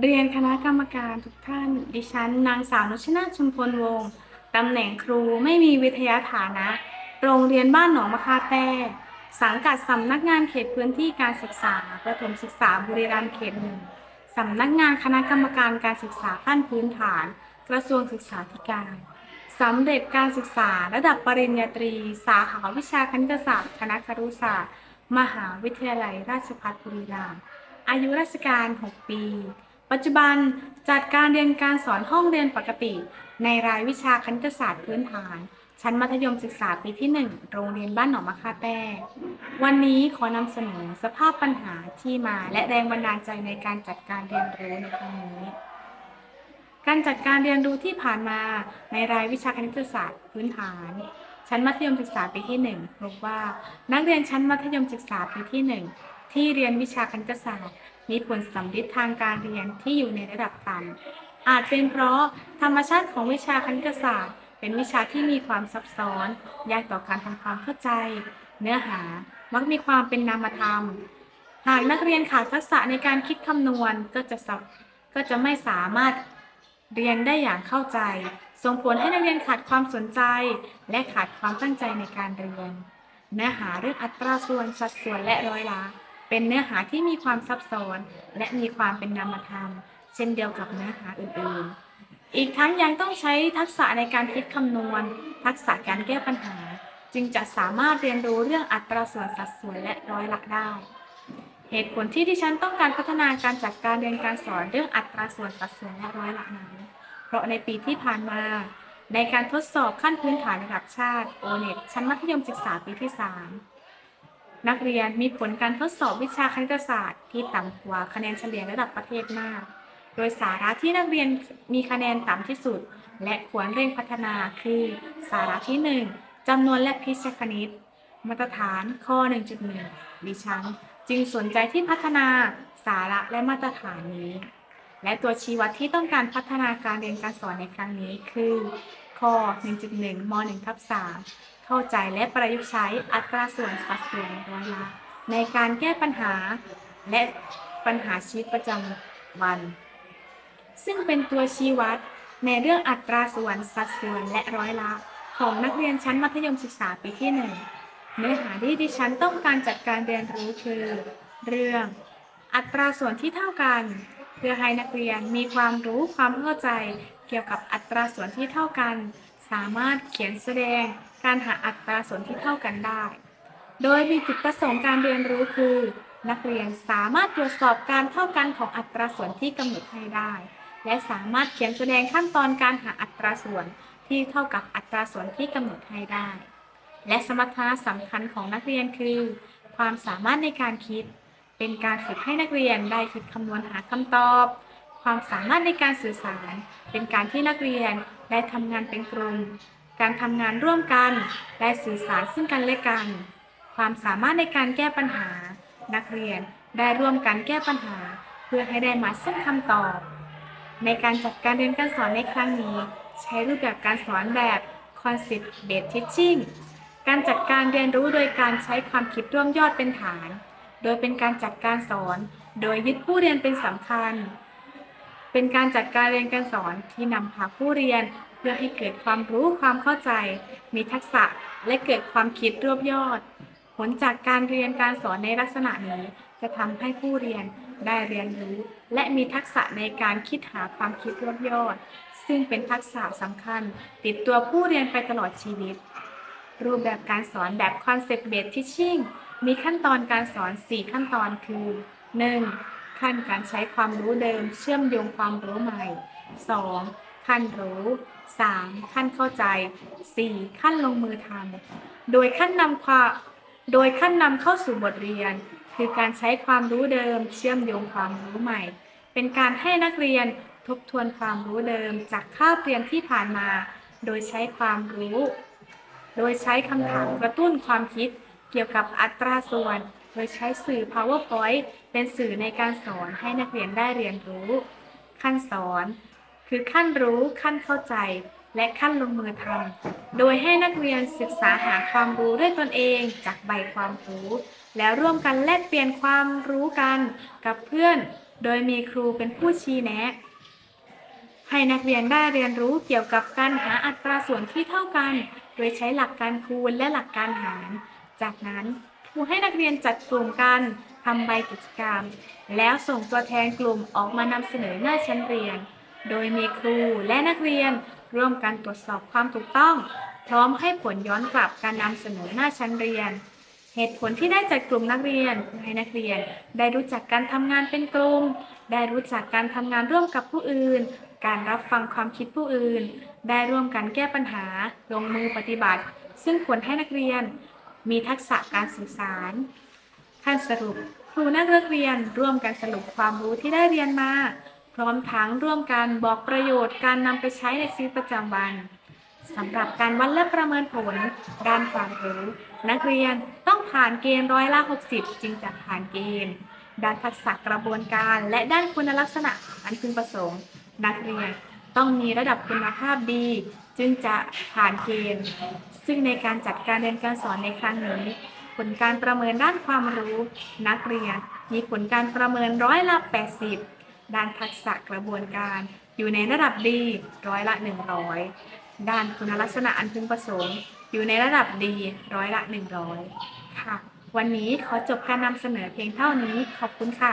เรียนคณะกรรมการทุกท่าน ดิฉัน นางสาวนุชนาชุมพลวงศ์ตำแหน่งครูไม่มีวิทยาฐานะ โรงเรียนบ้านหนองมะคาแต้สังกัดสำนักงานเขตพื้นที่การศึกษาประถมศึกษาบุรีรัมย์เขตหนึ่งสำนักงานคณะกรรมการการศึกษาขั้นพื้นฐาน กระทรวงศึกษาธิการสำเร็จการศึกษาระดับปริญญาตรี สาขาวิชาคณิตศาสตร์คณะครุศาสตร์ มหาวิทยาลัยราชภัฏบุรีรัมย์อายุราชการ 6 ปี ปัจจุบันจัดการเรียนการสอนห้องเรียนปกติ ในรายวิชาคณิตศาสตร์พื้นฐาน ชั้นมัธยมศึกษาปีที่ 1 โรงเรียนบ้านหนองมะค่าแต้วันนี้ขอนำเสนอสภาพปัญหาที่มาและแรงบันดาลใจในการจัดการเรียนรู้ในครั้งนี้ การจัดการเรียนรู้ที่ผ่านมาในรายวิชาคณิตศาสตร์พื้นฐาน ชั้นมัธยมศึกษาปีที่ 1 พบว่า นักเรียนชั้นมัธยมศึกษาปีที่ 1 ที่เรียนวิชาคณิตศาสตร์ มีผลสัมฤทธิ์ทางการเรียนที่อยู่ในระดับต่ำอาจเป็นเพราะธรรมชาติของวิชาคณิตศาสตร์ เป็นวิชาที่มีความซับซ้อน ยากต่อการทำความเข้าใจ เนื้อหามักมีความเป็นนามธรรม หากนักเรียนขาดทักษะในการคิดคำนวณก็จะก็จะไม่สามารถเรียนได้อย่างเข้าใจ ส่งผลให้นักเรียนขาดความสนใจ และขาดความตั้งใจในการเรียน เนื้อหาเรื่องอัตราส่วนสัดส่วนและร้อยละ เป็นเนื้อหาที่มีความซับซ้อน และมีความเป็นนามธรรม เช่นเดียวกับเนื้อหาอื่นๆ อีกทั้งยังต้องใช้ทักษะในการคิดคำนวณ ทักษะการแก้ปัญหา จึงจะสามารถเรียนรู้เรื่องอัตราส่วนสัดส่วนและร้อยละได้ เหตุผลที่ดิฉันต้องการพัฒนาการจัดการเรียนการสอนเรื่องอัตราส่วนสัดส่วนและร้อยละนั้น เพราะในปีที่ผ่านมาในการทดสอบขั้นพื้นฐานระดับชาติ o n e t ชั้นมัธยมศึกษาปีที่ 3 นักเรียนมีผลการทดสอบวิชาคณิตศาสตร์ ที่ต่ำกว่าคะแนนเฉลี่ยระดับประเทศมาก โดยสาระที่นักเรียนมีคะแนนต่ำที่สุด และควรเร่งพัฒนาคือ สาระที่ 1จำนวนและพิชคณิต มาตรฐานข้อ 1.1 ดิฉัน จึงสนใจที่พัฒนาสาระและมาตรฐานนี้ และตัวชี้วัดที่ต้องการพัฒนาการเรียนการสอนในครั้งนี้คือข้อ 1.1 ม 1 ทับ3 เข้าใจและประยุกต์ใช้อัตราส่วนสัดส่วนร้อยละในการแก้ปัญหาและปัญหาชีวิตประจำวัน ซึ่งเป็นตัวชี้วัดในเรื่องอัตราส่วนสัดส่วนและร้อยละ ของนักเรียนชั้นมัธยมศึกษาปีที่ 1 เนื้อหาที่ดิฉันต้องการจัดการเรียนรู้คือ เรื่องอัตราส่วนที่เท่ากัน เพื่อให้นักเรียนมีความรู้ความเข้าใจเกี่ยวกับอัตราส่วนที่เท่ากัน สามารถเขียนแสดงการหาอัตราส่วนที่เท่ากันได้ โดยมีจุดประสงค์การเรียนรู้คือ นักเรียนสามารถตรวจสอบการเท่ากันของอัตราส่วนที่กำหนดให้ได้ และสามารถเขียนแสดงขั้นตอนการหาอัตราส่วนที่เท่ากับอัตราส่วนที่กำหนดให้ได้ และสมรรถนะสำคัญของนักเรียนคือ ความสามารถในการคิด เป็นการฝึกให้นักเรียนได้คิดคำนวณหาคำตอบ ความสามารถในการสื่อสาร เป็นการที่นักเรียน ได้ทำงานเป็นกลุ่ม การทำงานร่วมกัน ได้สื่อสารซึ่งกันและกัน ความสามารถในการแก้ปัญหา นักเรียนได้ร่วมกันแก้ปัญหา เพื่อให้ได้มาซึ่งคำตอบ ในการจัดการเรียนการสอนในครั้งนี้ ใช้รูปแบบการสอนแบบ Concept Based Teaching การจัดการเรียนรู้โดยการใช้ความคิดร่วมยอดเป็นฐาน โดยเป็นการจัดการสอน โดยยึดผู้เรียนเป็นสำคัญ เป็นการจัดการเรียนการสอนที่นำพาผู้เรียนเพื่อให้เกิดความรู้ความเข้าใจ มีทักษะและเกิดความคิดรวบยอด ผลจากการเรียนการสอนในลักษณะนี้จะทำให้ผู้เรียนได้เรียนรู้ และมีทักษะในการคิดหาความคิดรวบยอด ซึ่งเป็นทักษะสำคัญ ติดตัวผู้เรียนไปตลอดชีวิต รูปแบบการสอนแบบ Concept Based Teaching มีขั้นตอนการสอน 4 ขั้นตอนคือ 1. ขั้นการใช้ความรู้เดิม เชื่อมโยงความรู้ใหม่ 2. ขั้นรู้ 3. ขั้นเข้าใจ 4. ขั้นลงมือทำโดยขั้นนำความโดยขั้นนำเข้าสู่บทเรียน คือการใช้ความรู้เดิม เชื่อมโยงความรู้ใหม่ เป็นการให้นักเรียนทบทวนความรู้เดิมจากคาบเรียนที่ผ่านมา โดยใช้ความรู้ โดยใช้คำถามกระตุ้นความคิดเกี่ยวกับอัตราส่วน โดยใช้สื่อ PowerPoint เป็นสื่อในการสอนให้นักเรียนได้เรียนรู้ ขั้นสอน คือขั้นรู้ขั้นเข้าใจ และขั้นลงมือทำโดยให้นักเรียนศึกษาหาความรู้ด้วยตนเองจากใบความรู้ แล้วร่วมกันแลกเปลี่ยนความรู้กันกับเพื่อน โดยมีครูเป็นผู้ชี้แนะ ให้นักเรียนได้เรียนรู้เกี่ยวกับการหาอัตราส่วนที่เท่ากัน โดยใช้หลักการคูณและหลักการหาร จากนั้น ครูให้นักเรียนจัดกลุ่มกันทำใบกิจกรรม แล้วส่งตัวแทนกลุ่มออกมานำเสนอหน้าชั้นเรียน โดยมีครูและนักเรียนร่วมกันตรวจสอบความถูกต้อง พร้อมให้ผลย้อนกลับการนำเสนอหน้าชั้นเรียน เหตุผลที่ได้จัดกลุ่มนักเรียนให้นักเรียน ได้รู้จักการทำงานเป็นกลุ่ม ได้รู้จักการทำงานร่วมกับผู้อื่น การรับฟังความคิดผู้อื่น ได้ร่วมกันแก้ปัญหา ลงมือปฏิบัติ ซึ่งควรให้นักเรียน มีทักษะการสื่อสารขั้นสรุป ครูนักเรียนร่วมกันสรุปความรู้ที่ได้เรียนมา พร้อมทั้งร่วมกันบอกประโยชน์การนำไปใช้ในชีวิตประจำวันสำหรับการวัดและประเมินผล ด้านความรู้ นักเรียนต้องผ่านเกณฑ์ร้อยละ 60 จึงจะผ่านเกณฑ์ ด้านทักษะกระบวนการ และด้านคุณลักษณะอันพึงประสงค์ นักเรียนต้องมีระดับคุณภาพดี จึงจะผ่านเกณฑ์ ซึ่งในการจัดการเรียนการสอนในครั้งนี้ ผลการประเมินด้านความรู้ นักเรียน มีผลการประเมินร้อยละ 80 ด้านทักษะกระบวนการ อยู่ในระดับดีร้อยละ 100 ด้านคุณลักษณะอันพึงประสงค์ อยู่ในระดับดีร้อยละ 100 ค่ะ วันนี้ขอจบการนำเสนอเพียงเท่านี้ ขอบคุณค่ะ